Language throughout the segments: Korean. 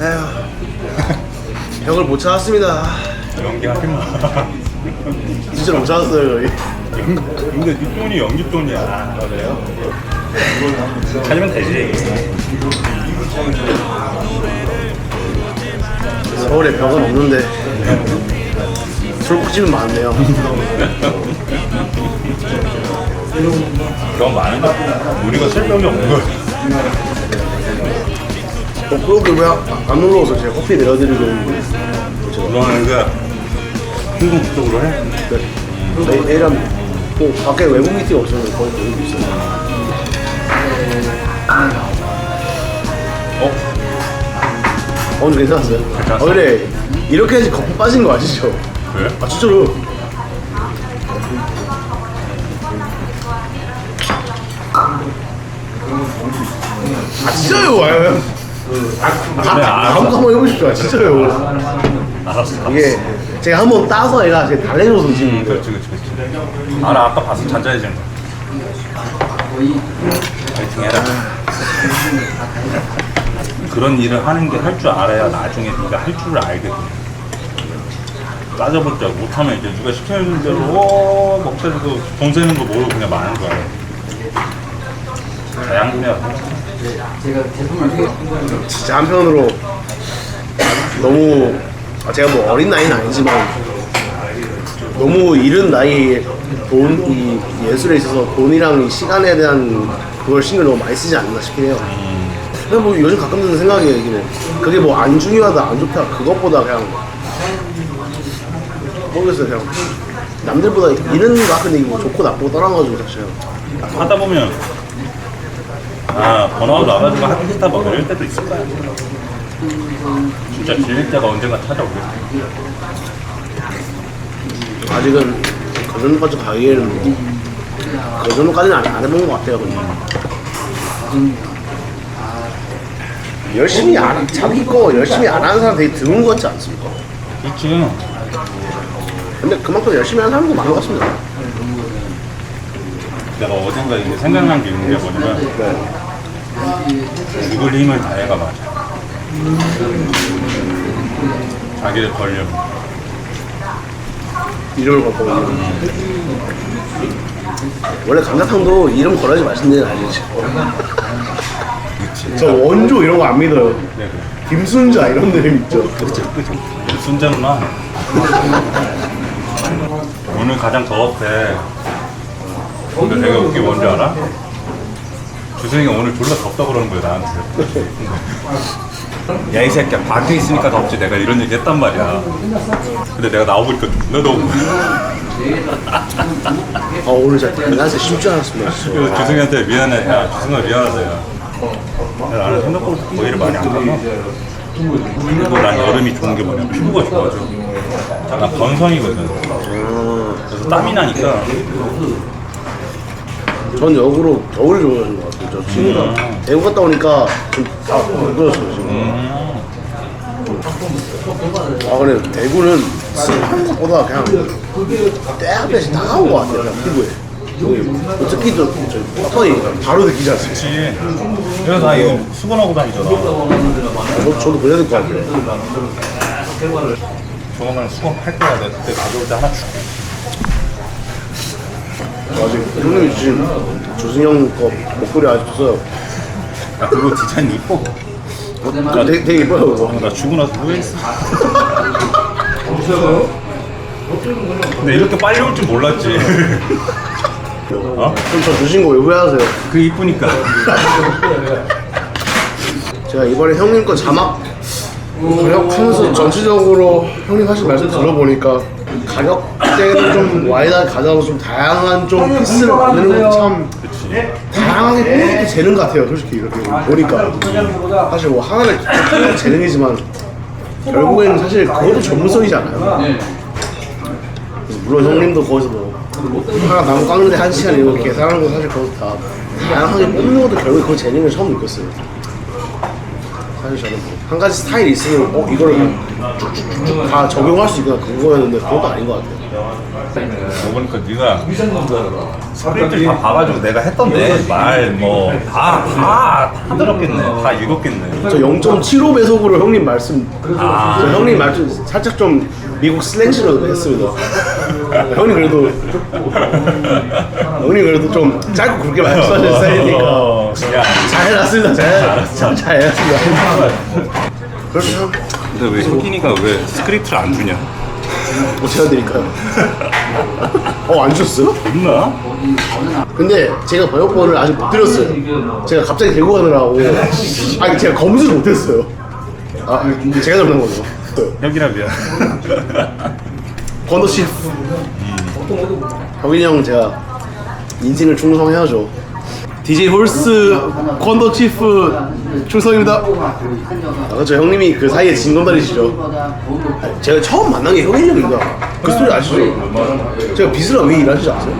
에휴 벽을 못 찾았습니다 연기 하지 마. 진짜 못 찾았어요 여기 근데 네 돈이 연기 돈이야. 그래요? 찾으면 되지. 서울에 벽은 없는데 술국집은 많네요 그건 많은데 우리가 쓸병이 없는 거야. 어, 그렇게 왜안 놀러와서 제가 커피 내려드리고 있는데 그거는 그 중국 쪽으로 해. 저희 애랑 또 밖에 외국 미팅 없으면 거의 보이고 있어요 어? 오늘 괜찮았어요? 괜찮았어요. 원래 이렇게 해야지 거품 빠진 거 아시죠? 그래? 아 진짜로 아 진짜요 와요 아, 그래, 알았어. 다음 거 한번 해보십시오 아, 진짜요 알았어. 이게 제가 한번 따서 얘가 제 달래줘서 음, 지금 그렇지, 그렇지, 그렇지. 알아, 아까 봤어. 잔잔해지는 거. 파이팅 해라. 그런 일을 하는 게 할 줄 알아야 나중에 네가 할 줄을 알거든. 따져보자. 못하면 이제 누가 시켜주는 대로 오 먹자고 돈 세는 거 모르고 그냥 마는 거야. 다양해야 진짜 한편으로 너무 아, 제가 뭐 어린 나이는 아니지만 너무 이른 나이에 돈, 이 예술에 있어서 돈이랑 이 시간에 대한 그걸 신경 을 너무 많이 쓰지 않나 싶긴 해요. 근데 뭐 요즘 가끔 드는 생각이에요, 이게. 그게 뭐 안 중요하다, 안 좋다, 그것보다 그냥 모르겠어요, 그냥 남들보다 이런 거 근데 이거 좋고 나쁘고 떠나가지고 사실 하다 보면 아 번아웃 와가지고 하기 싫다 뭐 그럴 때도 있을 거야. 진짜 질릴 때가 언젠가 찾아오겠지. 아직은 그 정도까지 가기에는 그 정도까지는 안, 안 해본 것 같아요. 그냥. 열심히 안, 자기 거 열심히 안 하는 사람 되게 드문 것 같지 않습니까? 그렇지. 근데 그만큼 열심히 하는 사람도 많은 것 같습니다. 내가 어젠가 이제 생각난 게 있는 게 뭐냐면 네. 죽을 힘을 다해가 맞아. 자기를 걸려면. 이름을 걸 거거든요. 원래 감자탕도 이름 걸어야지 맛있는 데는 아니지. 그치. 저 원조 이런 거 안 믿어요. 네, 그래. 김순자 이런 이름 있죠. 그치, 그치. 순자누나. 오늘 가장 더웠대. 근데 내가 웃긴 뭔지 알아? 주승이가 오늘 졸라 덥다 그러는 거야, 나한테. 야, 이 새끼야, 밖에 있으니까 덥지. 내가 이런 얘기 했단 말이야. 근데 내가 나오니까 존나 더운 거야. 아 오늘 진짜 대낮에 쉽지 않았습니다. 그래서 주승이한테 미안해. 야, 주승아 미안하다, 야. 야, 나는 생각보다 더위를 많이 안 타서. 그리고 난 여름이 좋은 게 뭐냐. 피부가 좋아져. 나 건성이거든. 그래서 땀이 나니까. 전 역으로 겨울 좋아하는 것 같아요. 저 친구가 음. 대구 갔다 오니까 좀다 부끄러웠어요 지금. 음. 아 그래 대구는 습한 것보다 그냥 때압에서 나온 것 같아요 그냥 피부에. 여기 특히 저, 저 턱이 바로 느끼지 않습니까? 그래서 나 이거 수건하고 다니잖아. 저, 저도 그래야 될 것 같아요. 조만간 수건 팔 거야. 내가 그때 가져올 때 하나 줄게. 아직 형님이 주신 조승영 거 목걸이 아직도 써요. 야, 그거 디자인 이뻐. 그거 되게, 되게 예뻐요 그거. 나 주고 나서 후회했어. 근데 이렇게 빨리 올 줄 몰랐지. 어? 그럼 저 주신 거 왜 후회하세요? 그 이쁘니까. 제가 이번에 형님 거 자막 가격하면서 전체적으로 형님 하신 말씀 들어보니까 가격대를 좀 와이드하게 가져가서 좀 다양한 좀 피스를 만드는 것도 참 다양하게 뽑는 것도 재능 같아요 솔직히 이렇게 보니까. 사실 뭐 하나를 건 재능이지만 결국에는 사실 그것도 전문성이잖아요. 그래서 물론 형님도 거기서 뭐 하나 나무 깎는데 한 시간 이렇게 계산하는 거 사실 그것도 다 다양하게 뽑는 것도 결국에 그 재능을 처음 느꼈어요 사실 저는 뭐한 가지 스타일이 있으면 어 이거를 쭉쭉쭉쭉 다 적용할 수 있구나 그거였는데 그것도 아닌 것 같아요. 그러니까 네가 스크립트를 다 봐가지고 내가 했던데 말뭐다다 힘들었겠네. 다 읽었겠네. 저 0.75 배속으로 형님 말씀 아. 저 형님 말씀 살짝 좀 미국 슬랭시로 했습니다 형님 그래도 형님 그래도 좀 짧고 굵게 말씀하실 스타일이니까 어, 야, 잘 해놨습니다 잘, 잘 해놨습니다 그렇죠 근데 왜 혁인이가 왜 스크립트를 안 주냐? 뭐 제가 드릴까요? 어 안 주셨어요? 있나? 근데 제가 번역본을 아직 못 드렸어요. 제가 갑자기 들고 가느라고. 아니 제가 검수를 못 했어요. 아 제가 잘못한 거죠. 혁인아 미안. 건더 씨. 혁인이 형 제가 인생을 충성해야죠. DJ 홀스 건더 치프 충성입니다. 아, 그렇죠 형님이 그 사이에 진검다리시죠. 아, 제가 처음 만난 게 형입니다. 그 스토리 아시죠? 제가 비스랑 왜 일하시지 않았어요?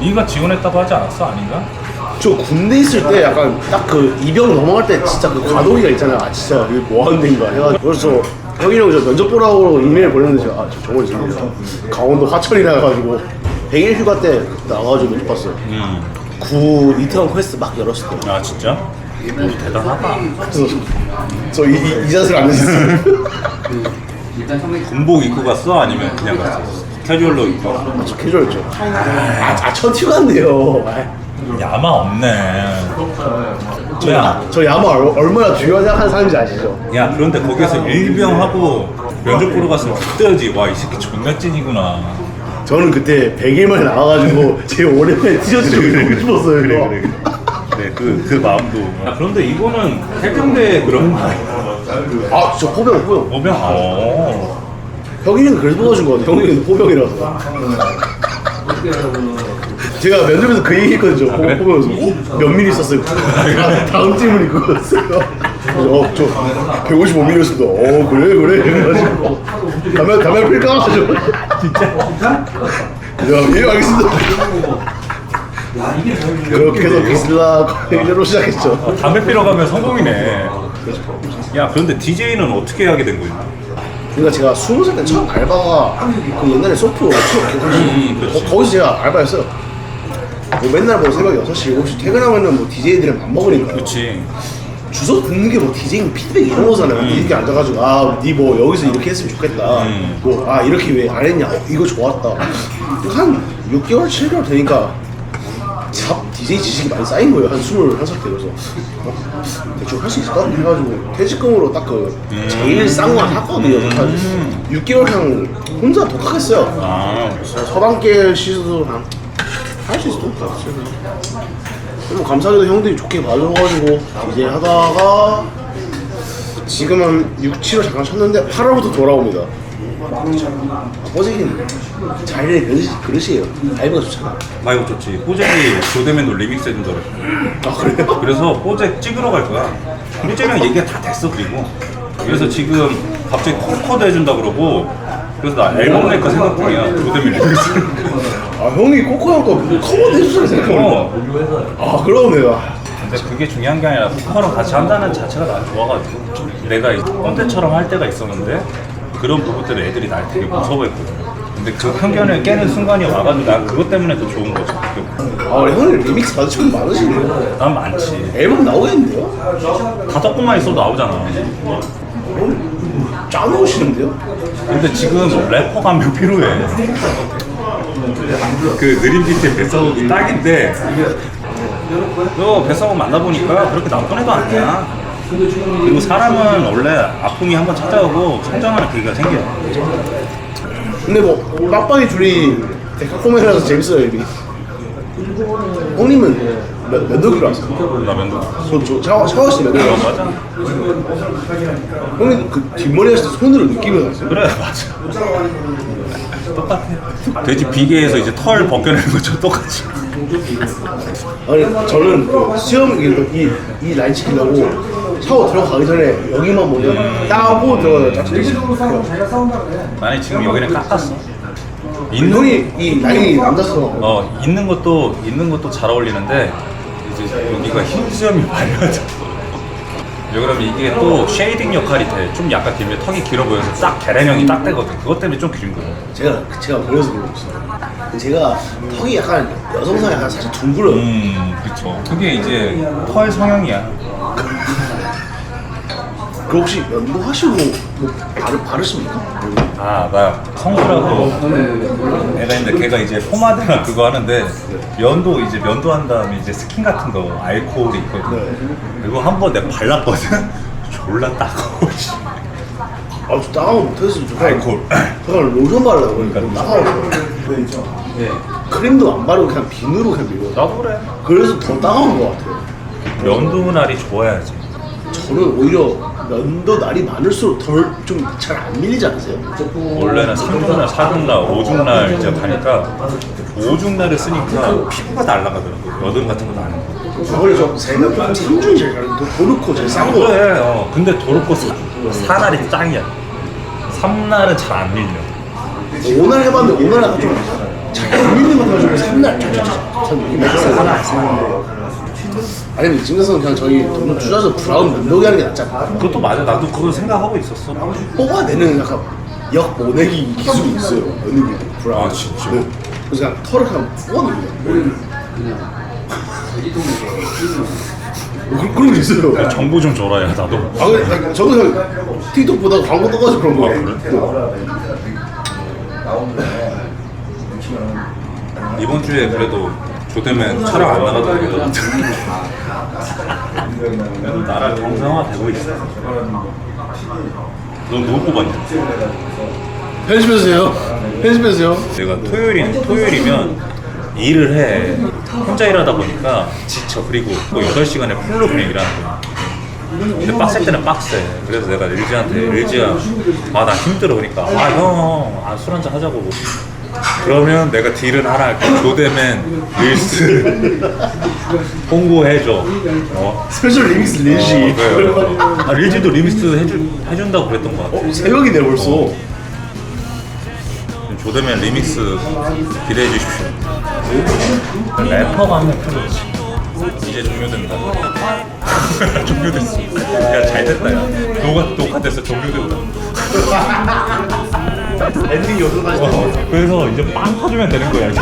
네가 지원했다고 하지 않았어? 아닌가? 저 군대 있을 때 약간 딱 그 이병 넘어갈 때 진짜 그 과도기가 있잖아요. 아 진짜 이게 뭐 하는 데인가 해가지고 그래서 형이랑 저 면접 보라고 이메일 보냈는데 제가 아, 저 정원 있습니다. 강원도 화천이 나가가지고 100일 휴가 때 나가가지고 면접 봤어요. 음. 구 리턴 퀘스트 막 열었을 때. 아 진짜? 오, 대단하다. 저이 이, 이 자세를 안 했었어요. 군복 입고 갔어? 아니면 그냥 갔어? 캐주얼로 입고? 아, 저 캐주얼죠. 아, 아, 저 튀어간대요. 야마 없네. 저야, 저 야마 얼- 얼마나 중요한 사람인지 아시죠? 야 그런데 거기서 일병하고 면접 보러 갔으면 그때지. 와 이 새끼 존나 찐이구나. 저는 그때 100일 만에 나와가지고 제 오랜만에 티셔츠 좀 입고 싶었어요. 이거. 네, 그, 그 마음도. 야, 그런데 이거는 해병대 그런 아, 저 포병, 포병. 오병. 어. 혁이는 그래서 뽑아준 거 같아요. 형이는 포병이라서. 제가 면접에서 그 얘기 했거든요. 포- 그래? 포병에서. 어? 몇 미리 썼어요? 다- 다음 질문이 그거였어요. 그래서 어, 저 155mm였습니다. 어, 그래, 그래. 그래가지고. 담배, 담배 필까? 가지고. 진짜? 야, 예, 알겠습니다. 그렇게 해서 비슬라 얘기로 시작했죠. 담배 피러 가면 성공이네. 야, 그런데 DJ는 어떻게 하게 된 거야? 그러니까 제가 스무 살때 처음 알바가 그 옛날에 소프 음, 거, 그렇지. 거기서 제가 알바했어요. 뭐 맨날 뭐 새벽 6시, 7시 퇴근하면은 뭐 DJ들이랑 밥 먹으니까 그렇지. 주소 듣는 게뭐 DJing 피드백 이런 거잖아요. 이렇게 앉아가지고 아, 니뭐 여기서 이렇게 했으면 좋겠다. 음. 뭐아 이렇게 왜 안 했냐? 어, 이거 좋았다. 한 6개월, 7개월 되니까 잡 DJ 지식이 많이 쌓인 거예요. 한 21살 때 그래서 어, 대충 할 수 있을까? 해가지고 퇴직금으로 딱 그 제일 싼 거 샀거든요. 한 6개월 그냥 혼자 독학했어요. 아, 서당계 시즌도 그냥 할수 있을 것 같아요. 뭐 감사하게도 형들이 좋게 봐줘가지고 이제 하다가 지금은 6, 7월 잠깐 쉬었는데 8월부터 돌아옵니다. 아버지는 자리의 그릇, 그릇이에요. 라이브가 좋잖아. 마이고 좋지. 뽀잭이 조대맨도 리믹스 해준다 그랬어. 아 그래요? 그래서 뽀잭 찍으러 갈 거야. 뽀잭이랑 얘기가 다 됐어, 그리고. 그래서 지금 갑자기 콩코드 해준다 그러고. 그래서 나 앨범 낼까 생각 중이야. 조대맨 리믹스. 아 형이 코코 형거 커버 해주잖아 생각해보니까. 어. 아 그러네요. 근데 그게 중요한 게 아니라 후커랑 같이 한다는 자체가 난 좋아가지고 내가 꼰대처럼 할 때가 있었는데 그런 부분들을 애들이 날 되게 무서워했거든 근데 그 편견을 깨는 순간이 와가지고 난 그것 때문에 더 좋은 거지 아 형님 리믹스 받으시면 많으시네요. 난 많지 앨범 나오겠는데요? 다섯 곡만 있어도 나오잖아 짱 나오시는데요? 근데 지금 래퍼가 한명 필요해? 그 느린 비트의 뱃사곡이 딱인데. 너 뱃사곡 만나보니까 그렇게 나쁜 애도 아니야. 그리고 사람은 원래 아픔이 한번 찾아오고 성장하는 계기가 생겨. 근데 뭐 빡빡이 둘이 데카코멘이라서 재밌어요 이미. 형님은 몇, 몇 도기로 왔어요? 나 면도 저, 저 샤워, 샤워 씨몇 도기로 어, 왔어요? 맞아. 형님 그 뒷머리 하실 때 손으로 느끼면서 왔어요? 그래, 맞아. 똑같아. 돼지 비계에서 이제 털 벗겨내는 것처럼 똑같이. 아니 저는 그 수염 이, 이 라인 시키려고 샤워 들어가기 전에 여기만 먼저 따고 들어가서 짝짝이 아니, 지금 여기는 깎았어. 있는, 형이 이 라인이 남자스러워 어, 있는 것도, 있는 것도 잘 어울리는데, 이제 여기가 흰 수염이 발려져. 왜 그러면 이게 또 쉐이딩 역할이 돼. 좀 약간 길면 턱이 길어 보여서 딱 계란형이 딱 되거든. 그것 때문에 좀긴 거야. 제가 제가 그래서 있어요 제가 턱이 약간 여성상 약간 살짝 둥글어요 음, 그쵸. 그게 이제 털 성형이야. 그 혹시 연도 하시고 뭐 바르, 바르십니까? 아, 나 성수라고 애가 있는데 걔가 이제 포마드나 그거 하는데 면도 이제 면도 한 다음에 이제 스킨 같은 거 알코올이 있거든. 그리고 한 번 내가 발랐거든. 졸라 따가워. 씨. 아, 저 따가워 못해서 저 알코올. 그냥 로션 바르려고 그러니까 따가워. 예. 크림도 안 바르고 그냥 비누로 그냥 밀고. 나도 그래. 그래서 더 따가운 것 같아요. 면도 날이 좋아야지. 저는 오히려 면도 날이 많을수록 덜 좀 잘 안 밀리지 않으세요? 원래는 3중날, 4중날, 5중날 이제 가니까 5중날을 쓰니까 피부가 날아가더라고. 여드름 같은 것도 안 나고. 저번에 저 세면 3중이 제일 잘, 더 놓고 제일 싼 거. 그래, 어. 근데 도르코 사, 4날이 짱이야. 3날은 잘 안 밀려. 5날 해봤는데 5날 약간 좀잘안 밀리는 것 같아가지고 3날 참 느낌이 있어요. 아니면 지금에서는 그냥 저희 돈 주셔서 브라운 면도기 하는 게 낫지 않나? 그것도 맞아. 나도 그거 생각하고 있었어. 뽑아내는 약간 역 모내기 기술이 있어요. 면도기 브라운. 아, 진짜? 네. 그래서 그냥 털을 그냥 뽑아내요. 뭐 그런 게 있어요. 정보 좀 줘라, 야, 나도. 아, 근데 나- 저도 그냥 틱톡 보다가 광고 떠가지고 그런 거예요. 이번 주에 그래도 조대면 촬영 안 나가더라고요. 그래도 나라 정상화 되고 있어. 넌 누구 뽑았냐? 편집해주세요. 편집해주세요. 내가 토요일이, 토요일이면 일을 해. 혼자 일하다 보니까 지쳐. 그리고 또 8시간에 풀로 그냥 일하는 거야. 근데 빡셀 때는 빡세. 그래서 내가 LG한테, LG야, 아, 나 힘들어. 그러니까, 아, 형, 아, 술 한잔 하자고. 그러면 내가 딜은 하나 할게. 조대맨, 릴스, 홍보해줘. 어? 스페셜 리믹스 리지. 어, 그래요. 아, 릴즈도 리미스 해주, 해준다고 그랬던 것 같아. 어, 새벽이네 벌써. 조대면 리믹스 기대해 주십시오. 래퍼가 하면 프로지. 이제 종료된다. 종료됐어. 야, 잘 됐다, 야. 녹화, 녹화됐어, 종료된다. 엔딩 요소까지. 어, 그래서 이제 빵 터주면 되는 거야, 이제.